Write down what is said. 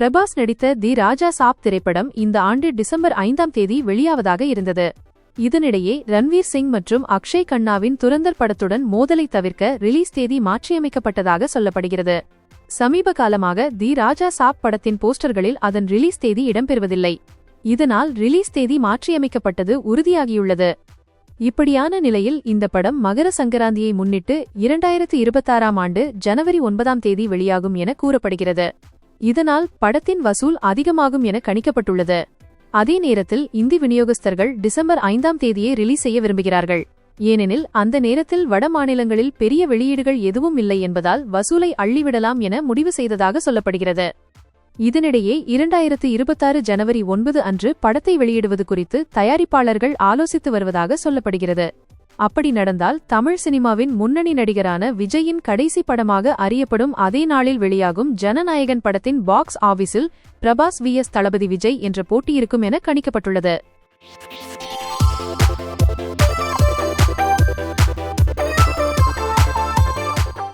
பிரபாஸ் நடித்த தி ராஜா சாப் திரைப்படம் இந்த ஆண்டு டிசம்பர் ஐந்தாம் தேதி வெளியாவதாக இருந்தது. இதனிடையே ரன்வீர் சிங் மற்றும் அக்ஷய் கண்ணாவின் துரந்தர் படத்துடன் மோதலை தவிர்க்க ரிலீஸ் தேதி மாற்றியமைக்கப்பட்டதாக சொல்லப்படுகிறது. சமீப காலமாக தி ராஜா சாப் படத்தின் போஸ்டர்களில் அதன் ரிலீஸ் தேதி இடம்பெறுவதில்லை. இதனால் ரிலீஸ் தேதி மாற்றியமைக்கப்பட்டது உறுதியாகியுள்ளது. இப்படியான நிலையில் இந்த படம் மகர சங்கராந்தியை முன்னிட்டு இரண்டாயிரத்து இருபத்தாறாம் ஆண்டு ஜனவரி ஒன்பதாம் தேதி வெளியாகும் என கூறப்படுகிறது. இதனால் படத்தின் வசூல் அதிகமாகும் என கணிக்கப்பட்டுள்ளது. அதே நேரத்தில் இந்தி விநியோகஸ்தர்கள் டிசம்பர் ஐந்தாம் தேதியை ரிலீஸ் செய்ய விரும்புகிறார்கள். ஏனெனில் அந்த நேரத்தில் வட மாநிலங்களில் பெரிய வெளியீடுகள் எதுவும் இல்லை என்பதால் வசூலை அள்ளிவிடலாம் என முடிவு செய்ததாக சொல்லப்படுகிறது. இதனிடையே இரண்டாயிரத்து இருபத்தாறு ஜனவரி ஒன்பது அன்று படத்தை வெளியிடுவது குறித்து தயாரிப்பாளர்கள் ஆலோசித்து வருவதாக சொல்லப்படுகிறது. அப்படி நடந்தால் தமிழ் சினிமாவின் முன்னணி நடிகரான விஜயின் கடைசி படமாக அறியப்படும் அதே நாளில் வெளியாகும் ஜனநாயகன் படத்தின் பாக்ஸ் ஆபீஸில் பிரபாஸ் வி எஸ் தளபதி விஜய் என்ற போட்டி இருக்கும் என கணிக்கப்பட்டுள்ளது.